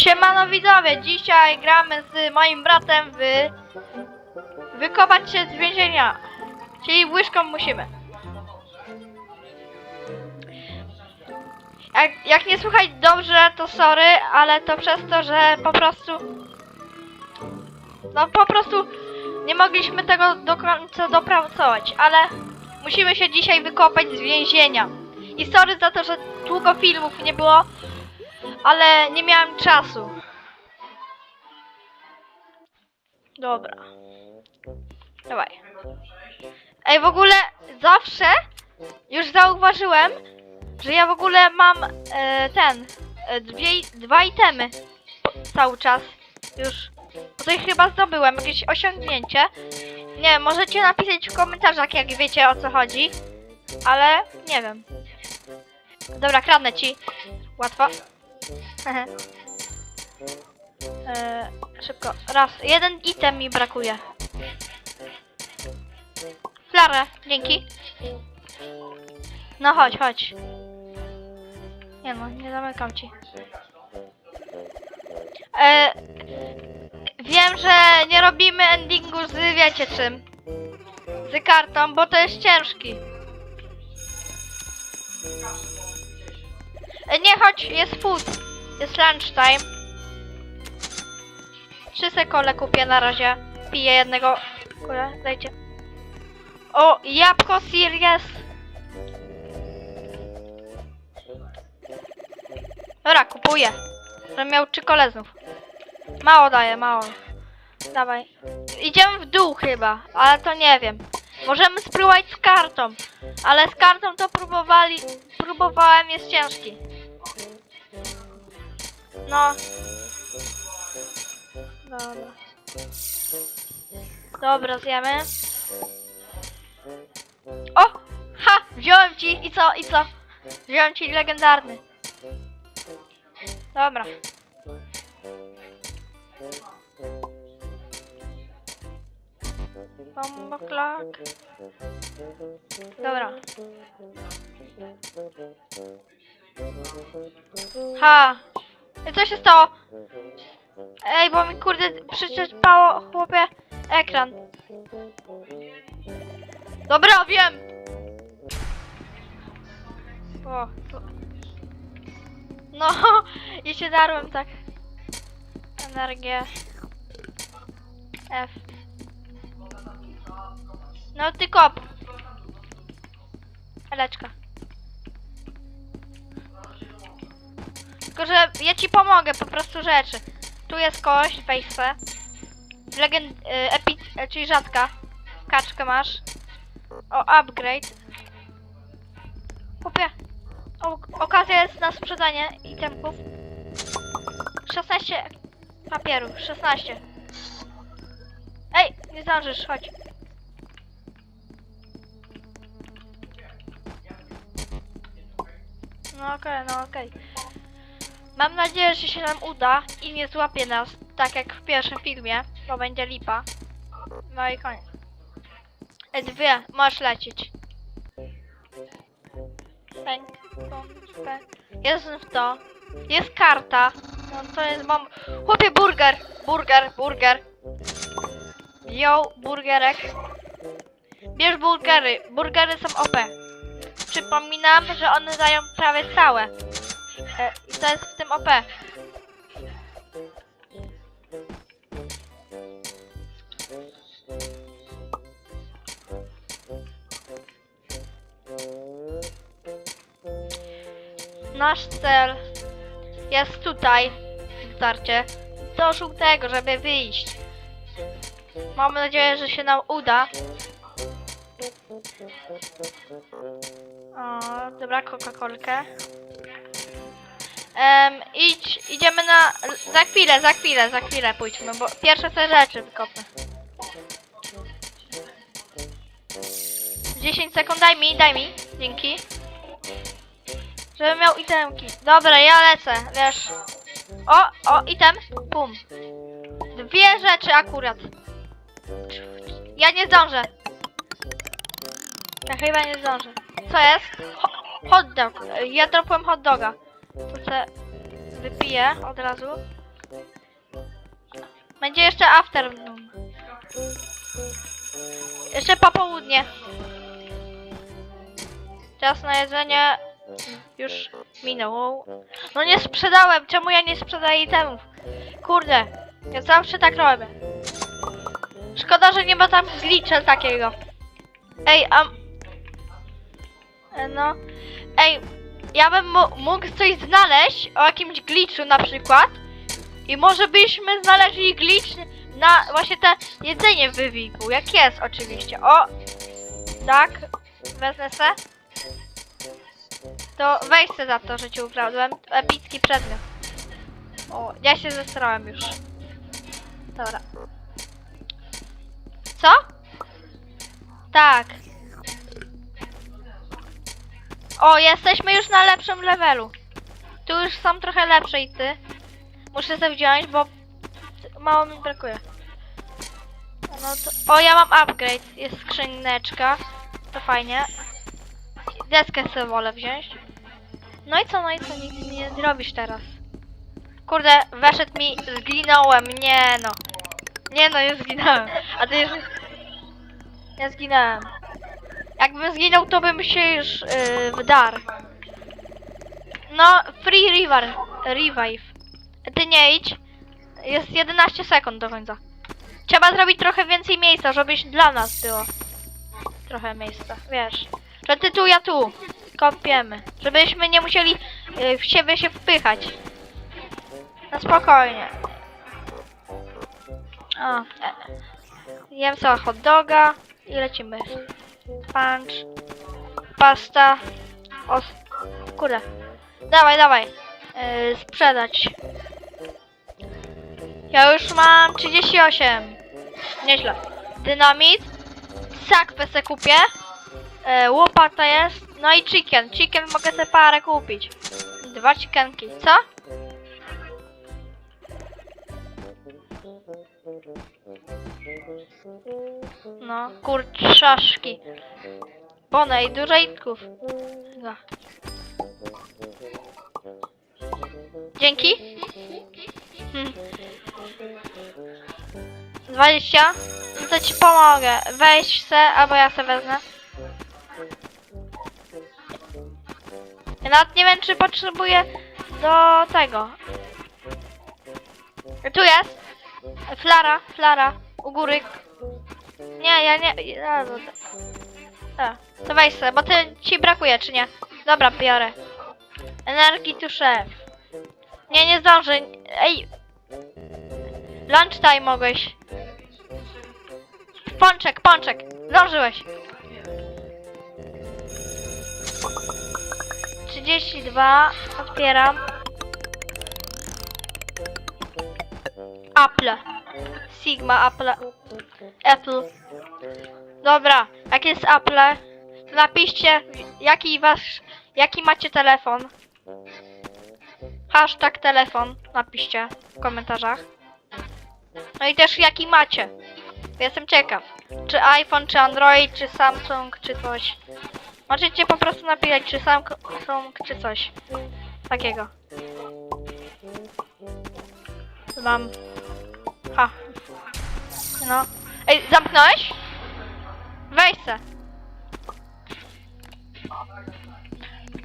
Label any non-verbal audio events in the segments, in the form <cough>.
Siemano widzowie, dzisiaj gramy z moim bratem w wykopać się z więzienia. Czyli łyżką musimy. Jak, jak nie słuchać dobrze, to sorry, ale to przez to, że po prostu no po prostu nie mogliśmy tego do końca dopracować, ale musimy się dzisiaj wykopać z więzienia. I sorry za to, że długo filmów nie było, ale nie miałem czasu. Dobra. Dawaj. Ej, w ogóle zawsze już zauważyłem, że ja w ogóle mam e, ten, e, dwie, dwa itemy cały czas już. Tutaj chyba zdobyłem jakieś osiągnięcie. Nie, możecie napisać w komentarzach, jak wiecie o co chodzi. Ale nie wiem. Dobra, kradnę ci. Łatwo. E, szybko. Raz. Jeden item mi brakuje. Flarę, dzięki. No chodź, chodź. Nie no, nie zamykam ci. E, wiem, że nie robimy endingu z wiecie czym. Z kartą, bo to jest ciężki. Nie chodź, jest food. Jest lunchtime. Trzy sekole kupię na razie. Piję jednego. Kurde, dajcie. O, jabłko Sirius. Dobra, kupuję. Żebym miał trzy kole znów. Mało daje, mało. Dawaj. Idziemy w dół chyba, ale to nie wiem. Możemy spróbować z kartą. Ale z kartą to próbowali. Próbowałem, jest ciężki. No. Dobra. Dobra, zjemy. O! Ha! Wziąłem ci i co? I co? Wziąłem ci legendarny. Dobra. Bomba clock. Dobra. Ha! Co się stało? Ej, bo mi kurde przyczepało chłopie ekran. Dobra, wiem! O, to... No, <laughs> i się darłem tak. Energię. F. No ty kop. Eleczka. Tylko, że ja ci pomogę, po prostu rzeczy. Tu jest kość, se. Legend... Y, epic... y, czyli rzadka. Kaczkę masz. O, upgrade. Kupię. O, okazja jest na sprzedanie itemków. 16 papieru, 16. Ej, nie zdążysz, chodź. No okej, no okej. Mam nadzieję, że się nam uda i nie złapie nas, tak jak w pierwszym filmie, bo będzie lipa. No i koniec. E, dwie, możesz lecieć. Pęk, pęk, pęk. Jest w to. Jest karta. No to jest mam. Chłopie burger! Burger, burger. Yo, burgerek. Bierz burgery. Burgery są OP. Przypominam, że one dają prawie całe. E, I to jest w tym OP. Nasz cel jest tutaj. Starcie. Do żółtego, żeby wyjść. Mam nadzieję, że się nam uda. O, dobra, Coca-Colkę. Em, idź, idziemy na... Za chwilę, za chwilę, za chwilę pójdźmy, bo pierwsze te rzeczy wykopmy. 10 sekund, daj mi, daj mi, dzięki. Żebym miał itemki. Dobra, ja lecę, wiesz. O, o, item, pum. Dwie rzeczy akurat. Ja nie zdążę. Ja chyba nie zdążę. Co jest? Ho hot dog. Ja dropłem hot doga. Se wypiję od razu. Będzie jeszcze afternoon. Jeszcze popołudnie. Czas na jedzenie już minął. No nie sprzedałem, czemu ja nie sprzedaję itemów? Kurde, ja zawsze tak robię. Szkoda, że nie ma tam glitcha takiego. Ej, a... E, No... Ej, ja bym mógł coś znaleźć o jakimś glitchu na przykład. I może byśmy znaleźli glitch na właśnie te jedzenie w wywiku. Jak jest oczywiście. O! Tak. Wezmę se. To weź se za to, że ci ukradłem. Epicki przedmiot. O, ja się zestrałem już. Dobra. Co? Tak. O, jesteśmy już na lepszym levelu. Tu już są trochę lepsze i ty. Muszę sobie wziąć, bo mało mi brakuje. No to... O, ja mam upgrade. Jest skrzyneczka. To fajnie. Deskę sobie wolę wziąć. No i co, no i co? Nic nie zrobisz teraz. Kurde, weszedł mi, zginąłem. Nie no. Nie no, nie zginąłem. A ty już... Ja zginąłem. Jakbym zginął, to bym się już yy, wdarł. No, free river, revive. Ty nie idź. Jest 11 sekund do końca. Trzeba zrobić trochę więcej miejsca, żebyś dla nas było. Trochę miejsca, wiesz. Że ty tu, ja tu. Kopiemy. Żebyśmy nie musieli y, w siebie się wpychać. No spokojnie. O, e. Jem sobie hot doga i lecimy. Punch. Pasta. O, kurde. Dawaj, dawaj. Yy, sprzedać. Ja już mam 38. Nieźle. Dynamit. Sakwę se kupię. Yy, łopata jest. No i chicken. Chicken mogę sobie parę kupić. Dwa chickenki. Co? No, kurczaszki. Bonej, dużo itków. No. Dzięki. Hmm. 20. No to ci pomogę. Weź se, albo ja se wezmę. Ja nawet nie wiem, czy potrzebuję do tego. Tu jest. Flara, flara. U góry. Nie, ja nie. Ja, no, to- to weź se, bo ty ci brakuje, czy nie? Dobra, biorę. Energii tu szef. Nie, nie zdążę. Ej. Lunchtime mogłeś. Pączek, pączek. Zdążyłeś. 32. Otwieram. Apple. Sigma Apple. Apple. Dobra, jak jest Apple, to napiszcie jaki wasz, jaki macie telefon. Hashtag telefon napiszcie w komentarzach. No i też jaki macie. Jestem ciekaw. Czy iPhone, czy Android, czy Samsung, czy coś. Możecie po prostu napisać, czy Samsung, czy coś. Takiego. Mam. No. Ej, zamknąłeś? Weź se.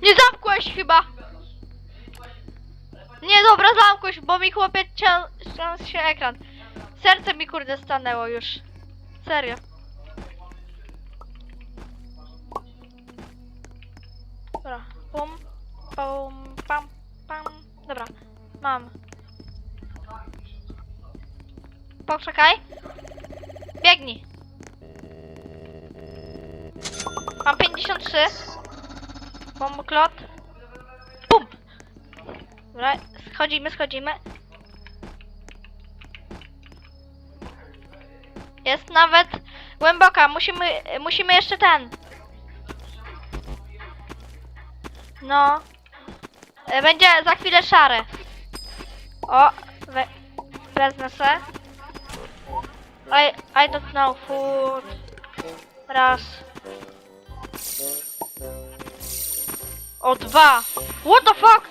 Nie zamkłeś chyba. Nie, dobra, zamkłeś, bo mi chłopie ciął się ekran. Serce mi kurde stanęło już. Serio. Dobra. Pum, pum, pam, pam. Dobra, mam. Poczekaj. Biegnij. Mam 53. Pomklot. Pum. Dobra, schodzimy, schodzimy. Jest nawet głęboka. Musimy, musimy jeszcze ten. No. E, Będzie za chwilę szare. O, we, wezmę se. I, I don't know, food. Raz. O, dwa. What the fuck?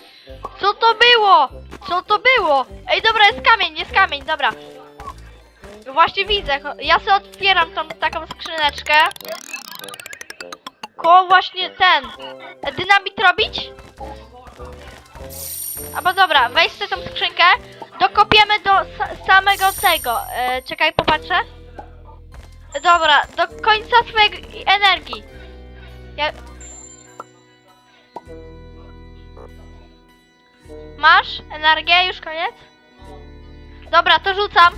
Co to było? Co to było? Ej, dobra, jest kamień, jest kamień, dobra. Właśnie widzę, ja sobie otwieram tą taką skrzyneczkę. Koło właśnie ten. e, Dynamit robić? Albo dobra, weź sobie tą skrzynkę. Dokopiemy do sa samego tego. E, czekaj, popatrzę. Dobra, do końca swojej energii. Ja... Masz energię? Już koniec? Dobra, to rzucam.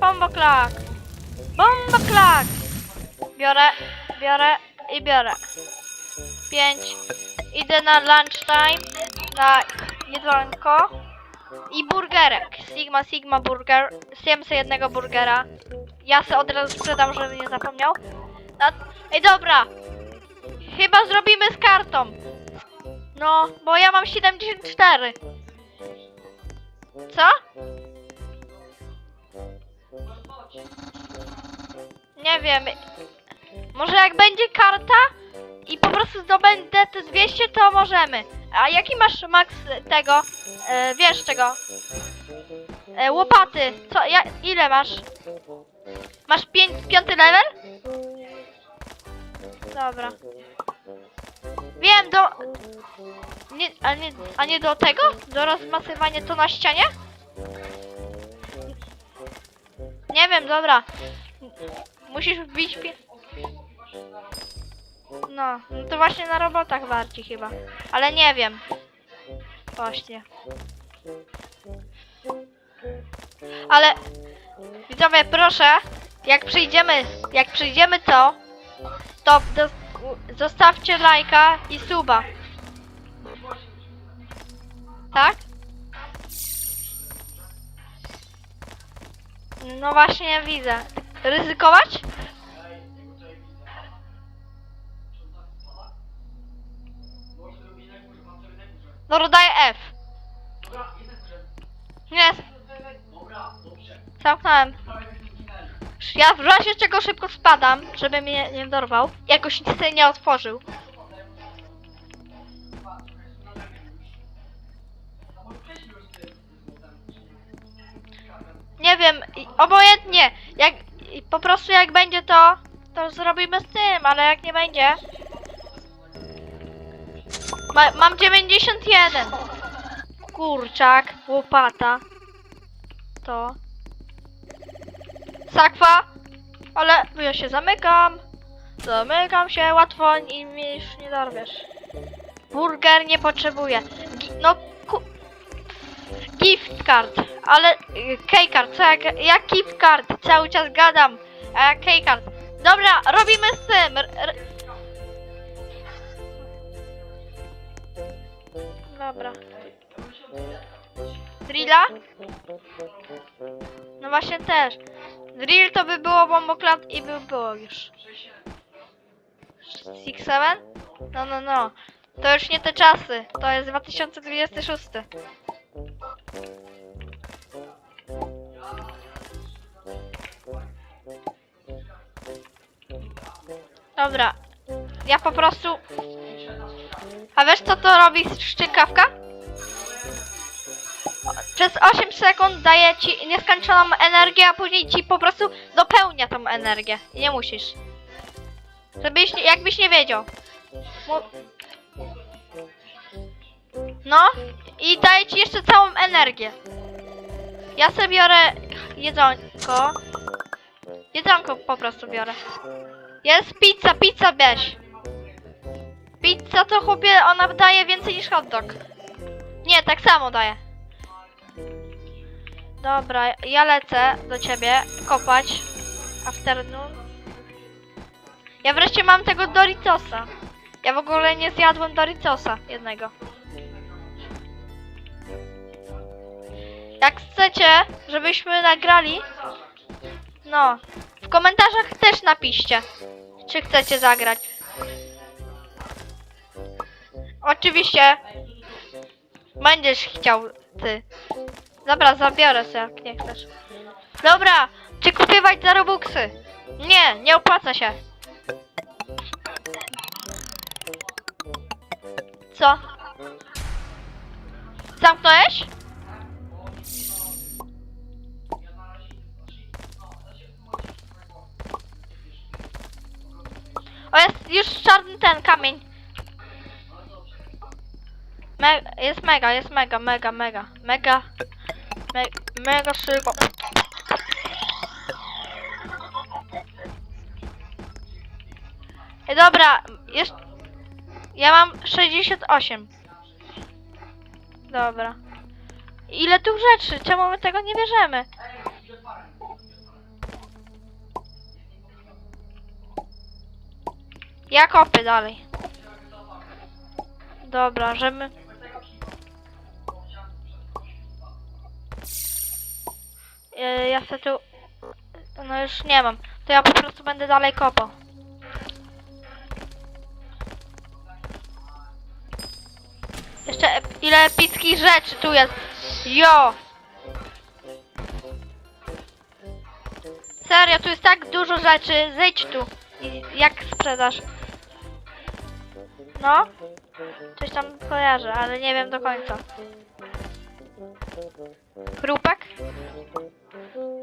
Bombo klak. Biorę, biorę i biorę. Pięć. Idę na lunchtime. Na jedzonko. I burgerek. Sigma, Sigma burger. Zjem sobie jednego burgera. Ja se od razu sprzedam, żeby nie zapomniał. Na... Ej, dobra. Chyba zrobimy z kartą. No, bo ja mam 74. Co? Nie wiem. Może jak będzie karta i po prostu zdobędę te 200, to możemy. A jaki masz max tego? E, wiesz czego? E, łopaty. Co? Ja, ile masz? Masz pięć, piąty level? Dobra. Wiem, do... Nie, a, nie, a nie do tego? Do rozmasywania to na ścianie? Nie wiem, dobra. Musisz wbić pi... No, no to właśnie na robotach bardziej chyba. Ale nie wiem. Właśnie. Ale widzowie, proszę, jak przyjdziemy, jak przyjdziemy to, to do, zostawcie lajka i suba. Tak? No właśnie widzę. Ryzykować? No daję F. Nie. Zamknąłem. Ja w razie czego szybko spadam, żeby mnie nie dorwał. Jakoś nic sobie nie otworzył. Nie wiem, obojętnie. Jak po prostu jak będzie to, to zrobimy z tym, ale jak nie będzie. Ma, mam 91. Kurczak, łopata. To. Sakwa. Ale ja się zamykam. Zamykam się łatwo i mnie już nie dorwiesz. Burger nie potrzebuję. Gi no ku... Gift card, ale y, key card, co jak, jak gift card? Cały czas gadam. A jak key card? Dobra, robimy z tym. R Drilla? No właśnie też. Drill to by było bomboklat i by było już. Six Seven? No, no, no. To już nie te czasy. To jest 2026. Dobra. Ja po prostu... A wiesz co to robi szczykawka? Przez 8 sekund daje ci nieskończoną energię, a później ci po prostu dopełnia tą energię. I nie musisz. Żebyś, jakbyś nie wiedział. No i daje ci jeszcze całą energię. Ja sobie biorę jedzonko. Jedzonko po prostu biorę. Jest pizza, pizza weź. Pizza to chłopie, ona daje więcej niż hot dog. Nie, tak samo daje. Dobra, ja lecę do ciebie kopać. Afternoon. Ja wreszcie mam tego Doritosa. Ja w ogóle nie zjadłem Doritosa jednego. Jak chcecie, żebyśmy nagrali, no, w komentarzach też napiszcie, czy chcecie zagrać. Oczywiście, będziesz chciał ty. Dobra, zabiorę sobie, jak nie chcesz. Dobra, czy kupywać za robuxy? Nie, nie opłaca się. Co? Zamknąłeś? O, jest już czarny ten kamień. Me jest mega, jest mega, mega, mega, mega me mega szybko. Dobra, jest... Ja mam 68. Dobra. Ile tu rzeczy? Czemu my tego nie bierzemy? Ja kopię dalej. Dobra, że E, Ja se tu... No już nie mam. To ja po prostu będę dalej kopał. Jeszcze ile epickich rzeczy tu jest. Jo! Serio, tu jest tak dużo rzeczy. Zejdź tu. I jak sprzedasz? No? Coś tam kojarzę, ale nie wiem do końca. Chrupek?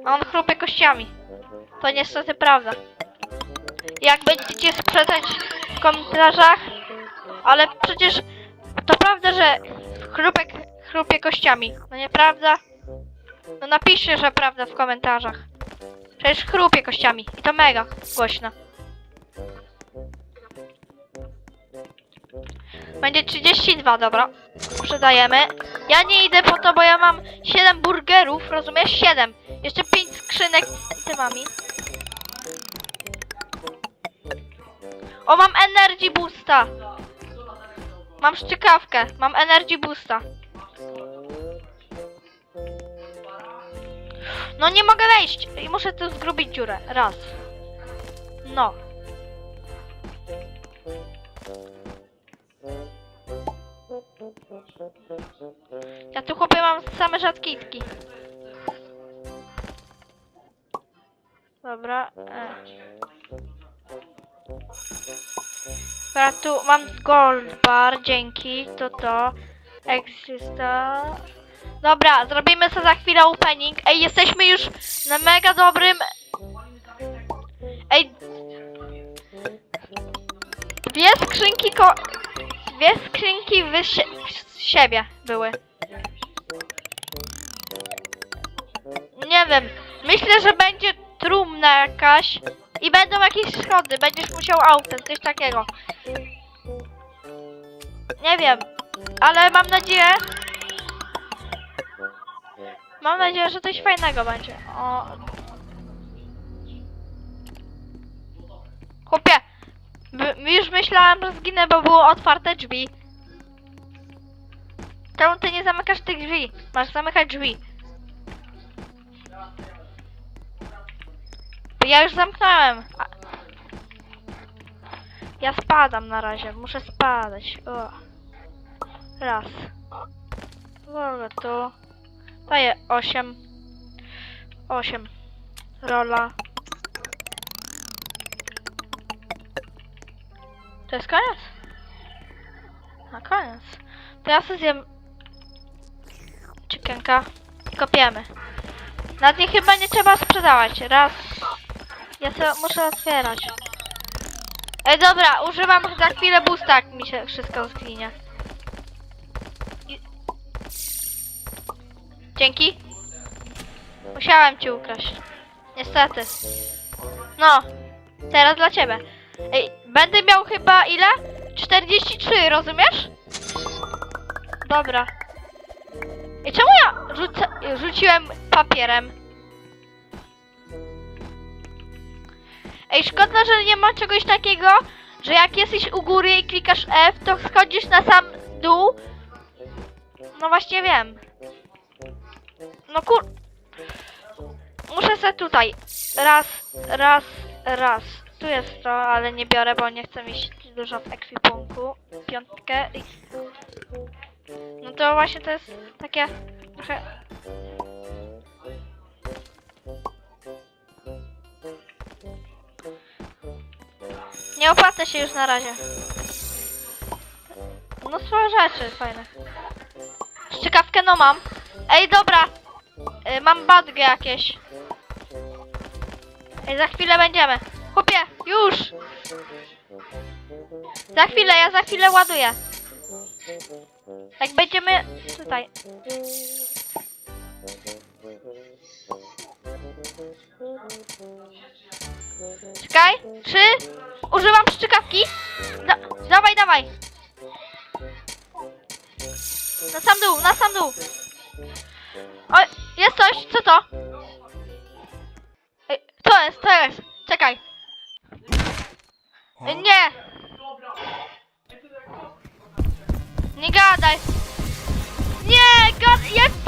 A On chrupie kościami. To niestety prawda. Jak będziecie sprzedać w komentarzach, ale przecież to prawda, że chrupek chrupie kościami. No nieprawda? No napiszcie, że prawda w komentarzach. Przecież chrupie kościami. I to mega głośno. Będzie 32, dobra. Sprzedajemy. Ja nie idę po to, bo ja mam 7 burgerów, rozumiesz? 7. Jeszcze 5 skrzynek z tymami. O, mam energy boosta. Mam szczykawkę. Mam energy boosta. No nie mogę wejść i muszę tu zgrubić dziurę. Raz. No. Ja tu chłopie mam same rzadkitki. Dobra. E. Dobra, tu mam gold bar, dzięki. To to. Exista. Dobra, zrobimy sobie za chwilę opening. Ej, jesteśmy już na mega dobrym... Ej... Dwie skrzynki ko... Dwie skrzynki wy sie... z siebie były. Nie wiem. Myślę, że będzie trumna jakaś. I będą jakieś schody. Będziesz musiał autem, coś takiego. Nie wiem. Ale mam nadzieję... Mam nadzieję, że coś fajnego będzie. O. Chłopie, już myślałam, że zginę, bo było otwarte drzwi. Czemu ty nie zamykasz tych drzwi? Masz zamykać drzwi. Ja już zamknąłem. A... Ja spadam na razie, muszę spadać. O. Raz. Mogę tu. Daję 8. 8. Rola. To jest koniec? Na koniec. To ja sobie zjem chickenka i kopiemy. Nad nie chyba nie trzeba sprzedawać. Raz. Ja sobie muszę otwierać. Ej, dobra, używam za chwilę boosta, jak mi się wszystko zginie. Dzięki. Musiałem ci ukraść. Niestety. No, teraz dla ciebie. Ej, będę miał chyba ile? 43, rozumiesz? Dobra. I czemu ja rzuciłem papierem? Ej, szkoda, że nie ma czegoś takiego, że jak jesteś u góry i klikasz F, to schodzisz na sam dół. No właśnie wiem. No kur... Muszę sobie tutaj. Raz, raz, raz. Tu jest to, ale nie biorę, bo nie chcę mieć dużo w ekwipunku. Piątkę. No to właśnie to jest takie trochę... Nie opłaca się już na razie. Mnóstwo rzeczy fajnych. Szczykawkę no mam. Ej, dobra. Y, mam badgę jakieś. Ej, za chwilę będziemy. Chłopie, już! Za chwilę, ja za chwilę ładuję. Jak będziemy tutaj. Czekaj, trzy. Używam strzykawki. Da, dawaj, dawaj. Na sam dół, na sam dół. Oj, jest coś, co to? Ej, co jest, co jest? Czekaj. Ej, nie. Nie gadaj. Nie, gad jest w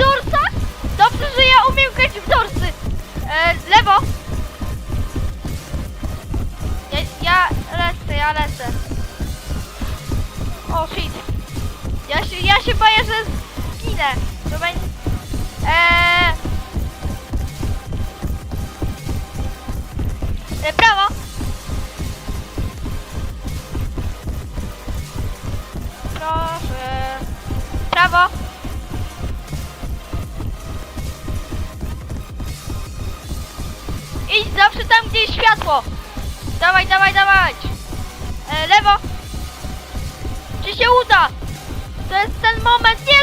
zginę. To będzie... Eee... E, prawo. Proszę. Prawo. Idź zawsze tam, gdzie jest światło. Dawaj, dawaj, dawaj. E, lewo. Czy się uda? To jest ten moment. Nie,